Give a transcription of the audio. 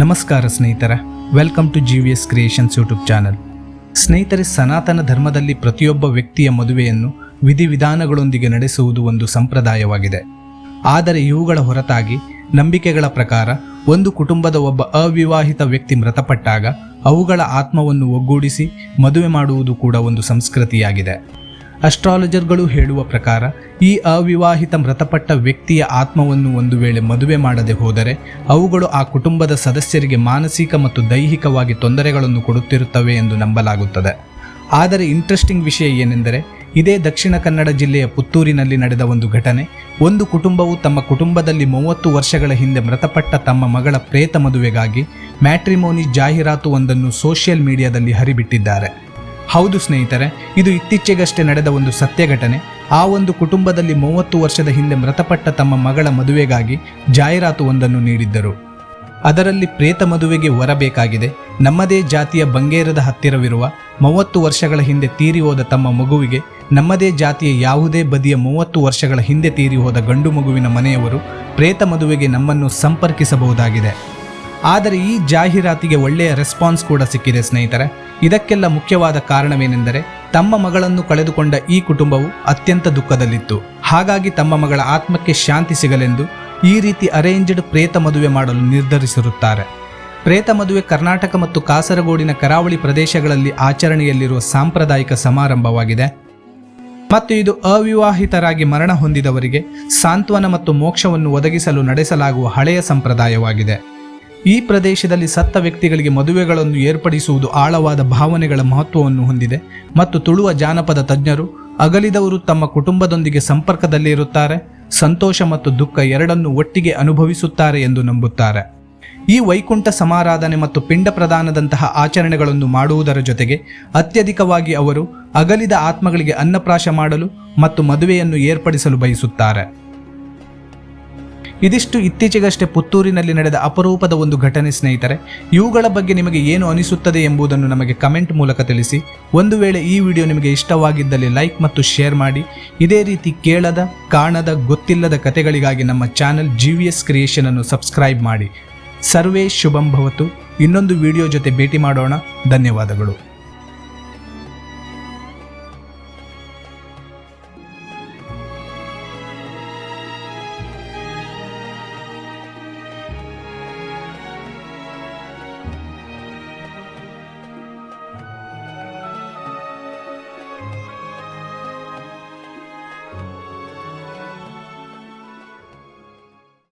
ನಮಸ್ಕಾರ ಸ್ನೇಹಿತರ welcome to G V S creations YouTube channel ಸ್ನೇಹಿತರೆ, ಸನಾತನ ಧರ್ಮದಲ್ಲಿ ಪ್ರತಿಯೊಬ್ಬ ವ್ಯಕ್ತಿಯ ಮದುವೆಯನ್ನು ವಿಧಿವಿಧಾನಗಳೊಂದಿಗೆ ನಡೆಸುವುದು ಒಂದು ಸಂಪ್ರದಾಯವಾಗಿದೆ. ಆದರೆ ಇವುಗಳ ಹೊರತಾಗಿ ನಂಬಿಕೆಗಳ ಪ್ರಕಾರ ಒಂದು ಕುಟುಂಬದ ಒಬ್ಬ ಅವಿವಾಹಿತ ವ್ಯಕ್ತಿ ಮೃತಪಟ್ಟಾಗ ಅವುಗಳ ಆತ್ಮವನ್ನು ಒಗ್ಗೂಡಿಸಿ ಮದುವೆ ಮಾಡುವುದು ಕೂಡ ಒಂದು ಸಂಸ್ಕೃತಿಯಾಗಿದೆ. ಅಸ್ಟ್ರಾಲಜರ್ಗಳು ಹೇಳುವ ಪ್ರಕಾರ, ಈ ಅವಿವಾಹಿತ ಮೃತಪಟ್ಟ ವ್ಯಕ್ತಿಯ ಆತ್ಮವನ್ನು ಒಂದು ವೇಳೆ ಮದುವೆ ಮಾಡದೆ ಹೋದರೆ, ಅವುಗಳು ಆ ಕುಟುಂಬದ ಸದಸ್ಯರಿಗೆ ಮಾನಸಿಕ ಮತ್ತು ದೈಹಿಕವಾಗಿ ತೊಂದರೆಗಳನ್ನು ಕೊಡುತ್ತಿರುತ್ತವೆ ಎಂದು ನಂಬಲಾಗುತ್ತದೆ. ಆದರೆ ಇಂಟ್ರೆಸ್ಟಿಂಗ್ ವಿಷಯ ಏನೆಂದರೆ, ಇದೇ ದಕ್ಷಿಣ ಕನ್ನಡ ಜಿಲ್ಲೆಯ ಪುತ್ತೂರಿನಲ್ಲಿ ನಡೆದ ಒಂದು ಘಟನೆ, ಒಂದು ಕುಟುಂಬವು ತಮ್ಮ ಕುಟುಂಬದಲ್ಲಿ ಮೂವತ್ತು ವರ್ಷಗಳ ಹಿಂದೆ ಮೃತಪಟ್ಟ ತಮ್ಮ ಮಗಳ ಪ್ರೇತ ಮದುವೆಗಾಗಿ ಮ್ಯಾಟ್ರಿಮೋನಿ ಜಾಹೀರಾತು ಒಂದನ್ನು ಸೋಷಿಯಲ್ ಮೀಡಿಯಾದಲ್ಲಿ ಹರಿಬಿಟ್ಟಿದ್ದಾರೆ. ಹೌದು ಸ್ನೇಹಿತರೆ, ಇದು ಇತ್ತೀಚೆಗಷ್ಟೇ ನಡೆದ ಒಂದು ಸತ್ಯ ಘಟನೆ ಆ ಒಂದು ಕುಟುಂಬದಲ್ಲಿ ಮೂವತ್ತು ವರ್ಷದ ಹಿಂದೆ ಮೃತಪಟ್ಟ ತಮ್ಮ ಮಗಳ ಮದುವೆಗಾಗಿ ಜಾಹೀರಾತು ಒಂದನ್ನು ನೀಡಿದ್ದರು. ಅದರಲ್ಲಿ ಪ್ರೇತ ಮದುವೆಗೆ ಹೊರಬೇಕಾಗಿದೆ. ನಮ್ಮದೇ ಜಾತಿಯ ಬಂಗೇರದ ಹತ್ತಿರವಿರುವ ಮೂವತ್ತು ವರ್ಷಗಳ ಹಿಂದೆ ತೀರಿ ಹೋದ ತಮ್ಮ ಮಗುವಿಗೆ, ನಮ್ಮದೇ ಜಾತಿಯ ಯಾವುದೇ ಬದಿಯ ಮೂವತ್ತು ವರ್ಷಗಳ ಹಿಂದೆ ತೀರಿ ಹೋದ ಗಂಡು ಮಗುವಿನ ಮನೆಯವರು ಪ್ರೇತ ಮದುವೆಗೆ ನಮ್ಮನ್ನು ಸಂಪರ್ಕಿಸಬಹುದಾಗಿದೆ. ಆದರೆ ಈ ಜಾಹೀರಾತಿಗೆ ಒಳ್ಳೆಯ ರೆಸ್ಪಾನ್ಸ್ ಕೂಡ ಸಿಕ್ಕಿದೆ, ಸ್ನೇಹಿತರೆ. ಇದಕ್ಕೆಲ್ಲ ಮುಖ್ಯವಾದ ಕಾರಣವೇನೆಂದರೆ, ತಮ್ಮ ಮಗಳನ್ನು ಕಳೆದುಕೊಂಡ ಈ ಕುಟುಂಬವು ಅತ್ಯಂತ ದುಃಖದಲ್ಲಿತ್ತು. ಹಾಗಾಗಿ ತಮ್ಮ ಮಗಳ ಆತ್ಮಕ್ಕೆ ಶಾಂತಿ ಸಿಗಲೆಂದು ಈ ರೀತಿ ಅರೇಂಜ್ಡ್ ಪ್ರೇತ ಮದುವೆ ಮಾಡಲು ನಿರ್ಧರಿಸಿರುತ್ತಾರೆ. ಪ್ರೇತ ಮದುವೆ ಕರ್ನಾಟಕ ಮತ್ತು ಕಾಸರಗೋಡಿನ ಕರಾವಳಿ ಪ್ರದೇಶಗಳಲ್ಲಿ ಆಚರಣೆಯಲ್ಲಿರುವ ಸಾಂಪ್ರದಾಯಿಕ ಸಮಾರಂಭವಾಗಿದೆ. ಮತ್ತು ಇದು ಅವಿವಾಹಿತರಾಗಿ ಮರಣ ಹೊಂದಿದವರಿಗೆ ಸಾಂತ್ವನ ಮತ್ತು ಮೋಕ್ಷವನ್ನು ಒದಗಿಸಲು ನಡೆಸಲಾಗುವ ಹಳೆಯ ಸಂಪ್ರದಾಯವಾಗಿದೆ. ಈ ಪ್ರದೇಶದಲ್ಲಿ ಸತ್ತ ವ್ಯಕ್ತಿಗಳಿಗೆ ಮದುವೆಗಳನ್ನು ಏರ್ಪಡಿಸುವುದು ಆಳವಾದ ಭಾವನೆಗಳ ಮಹತ್ವವನ್ನು ಹೊಂದಿದೆ ಮತ್ತು ತುಳುವ ಜಾನಪದ ತಜ್ಞರು ಅಗಲಿದವರು ತಮ್ಮ ಕುಟುಂಬದೊಂದಿಗೆ ಸಂಪರ್ಕದಲ್ಲಿ ಇರುತ್ತಾರೆ, ಸಂತೋಷ ಮತ್ತು ದುಃಖ ಎರಡನ್ನು ಒಟ್ಟಿಗೆ ಅನುಭವಿಸುತ್ತಾರೆ ಎಂದು ನಂಬುತ್ತಾರೆ. ಈ ವೈಕುಂಠ ಸಮಾರಾಧನೆ ಮತ್ತು ಪಿಂಡ ಪ್ರದಾನದಂತಹ ಆಚರಣೆಗಳನ್ನು ಮಾಡುವುದರ ಜೊತೆಗೆ ಅತ್ಯಧಿಕವಾಗಿ ಅವರು ಅಗಲಿದ ಆತ್ಮಗಳಿಗೆ ಅನ್ನಪ್ರಾಶ ಮಾಡಲು ಮತ್ತು ಮದುವೆಯನ್ನು ಏರ್ಪಡಿಸಲು ಬಯಸುತ್ತಾರೆ. ಇದಿಷ್ಟು ಇತ್ತೀಚೆಗಷ್ಟೇ ಪುತ್ತೂರಿನಲ್ಲಿ ನಡೆದ ಅಪರೂಪದ ಒಂದು ಘಟನೆ, ಸ್ನೇಹಿತರೆ. ಇವುಗಳ ಬಗ್ಗೆ ನಿಮಗೆ ಏನು ಅನಿಸುತ್ತದೆ ಎಂಬುದನ್ನು ನಮಗೆ ಕಮೆಂಟ್ ಮೂಲಕ ತಿಳಿಸಿ. ಒಂದು ವೇಳೆ ಈ ವಿಡಿಯೋ ನಿಮಗೆ ಇಷ್ಟವಾಗಿದ್ದಲ್ಲಿ ಲೈಕ್ ಮತ್ತು ಶೇರ್ ಮಾಡಿ. ಇದೇ ರೀತಿ ಕೇಳದ, ಕಾಣದ, ಗೊತ್ತಿಲ್ಲದ ಕತೆಗಳಿಗಾಗಿ ನಮ್ಮ channel G V S creation ಅನ್ನು ಸಬ್ಸ್ಕ್ರೈಬ್ ಮಾಡಿ. ಸರ್ವೇ ಶುಭಂ ಭವತು. ಇನ್ನೊಂದು ವಿಡಿಯೋ ಜೊತೆ ಭೇಟಿ ಮಾಡೋಣ. ಧನ್ಯವಾದಗಳು.